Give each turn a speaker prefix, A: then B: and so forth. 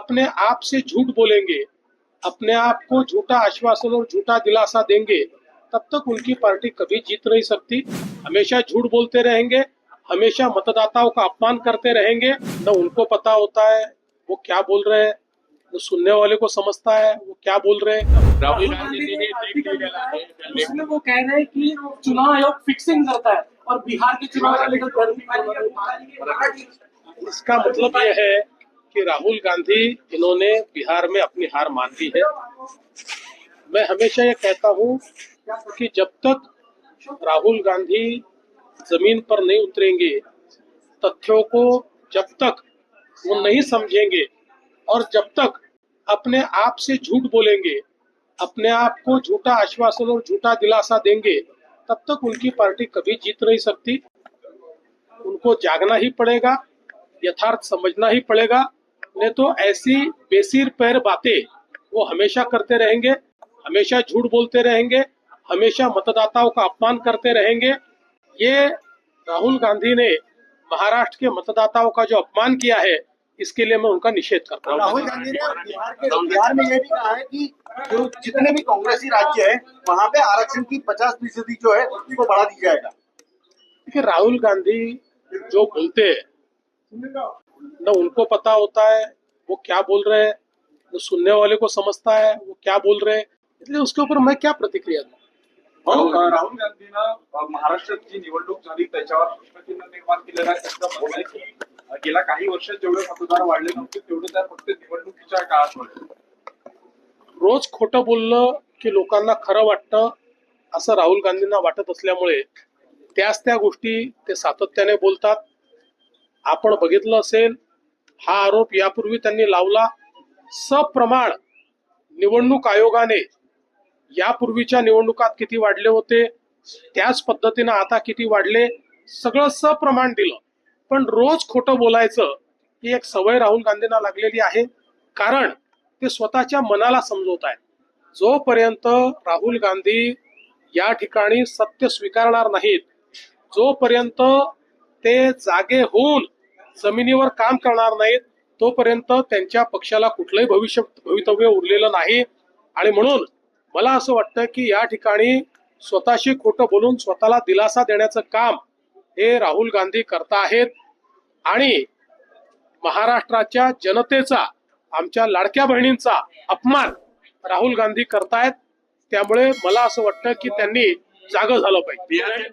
A: अपने आप से झूठ बोलेंगे अपने आप को झूठा आश्वासन और झूठा दिलासा देंगे तब तक उनकी पार्टी कभी जीत नहीं सकती। हमेशा झूठ बोलते रहेंगे हमेशा मतदाताओं का अपमान करते रहेंगे। न उनको पता होता है वो क्या बोल रहे हैं वो सुनने वाले को समझता है वो क्या बोल रहे हैं।
B: राहुल गांधी ने है। उसमें वो कह रहे हैं कि चुनाव आयोग फिक्सिंग करता है और बिहार के चुनाव को लेकर
A: इसका मतलब यह है कि राहुल गांधी इन्होंने बिहार में अपनी हार मान ली है। मैं हमेशा ये कहता हूँ कि जब तक राहुल गांधी ज़मीन पर नहीं उतरेंगे, तथ्यों को जब तक वो नहीं समझेंगे और जब तक अपने आप से झूठ बोलेंगे, अपने आप को झूठा आश्वासन और झूठा दिलासा देंगे, तब तक उनकी पार्टी कभी जीत नहीं सकती। उनको जागना ही पड़ेगा, यथार्थ समझना ही पड़ेगा। नहीं तो ऐसी बेसिर पैर बातें वो हमेशा करते रहेंगे हमेशा झूठ बोलते रहेंगे हमेशा मतदाताओं का अपमान करते रहेंगे। ये राहुल गांधी ने महाराष्ट्र के मतदाताओं का जो अपमान किया है इसके लिए मैं उनका निषेध करता हूँ।
C: राहुल गांधी ने बिहार के बिहार में यह भी कहा है कि जो जितने भी कांग्रेसी राज्य है वहाँ पे आरक्षण की पचास फ़ीसदी जो है उसको बढ़ा दी जाएगा।
A: देखिए राहुल गांधी जो बोलते हैं न उनको पता होता है वो क्या बोल रहे हैं न सुनने वाले को समझता है वो क्या बोल रहे हैं। इसलिए उसके ऊपर मैं क्या प्रतिक्रिया दूं?
D: भाऊ, अ, राहुल गांधीनं महाराष्ट्रात जी निवडणूक झाली त्याच्यावर प्रश्नचिन्ह निर्माण केलेलं त्यांचं आहे की गेल्या काही वर्षात जेवढे मतदार वाढले नव्हते तेवढे त्या फक्त निवडणुकीच्या काळात
A: रोज खोटं बोललं की लोकांना खरं वाटतं असं राहुल गांधींना वाटत असल्यामुळे त्याच त्या गोष्टी ते सातत्याने बोलतात आपण बघितलं असेल हा आरोप यापूर्वी त्यांनी लावला. सप्रमाण निवडणूक आयोगाने यापूर्वीच्या निवडणुकात किती वाढले होते त्याच पद्धतीनं आता किती वाढले सगळं सप्रमाण दिलं. पण रोज खोटं बोलायचं ही एक सवय राहुल गांधींना लागलेली आहे. कारण ते स्वतःच्या मनाला समजवत आहेत. जोपर्यंत राहुल गांधी या ठिकाणी सत्य स्वीकारणार नाहीत जोपर्यंत ते जागे होऊन जमिनीवर काम करणार नाहीत तोपर्यंत त्यांच्या पक्षाला कुठलंही भविष्य भवितव्य उरलेलं नाही. आणि म्हणून मला असं वाटतं की या ठिकाणी स्वतःशी खोटं बोलून स्वतःला दिलासा देण्याचं काम हे राहुल गांधी करता आहेत. आणि महाराष्ट्राच्या जनतेचा आमच्या लाडक्या बहिणींचा अपमान राहुल गांधी करतायत. त्यामुळे मला असं वाटतं की त्यांनी जागं झालं पाहिजे.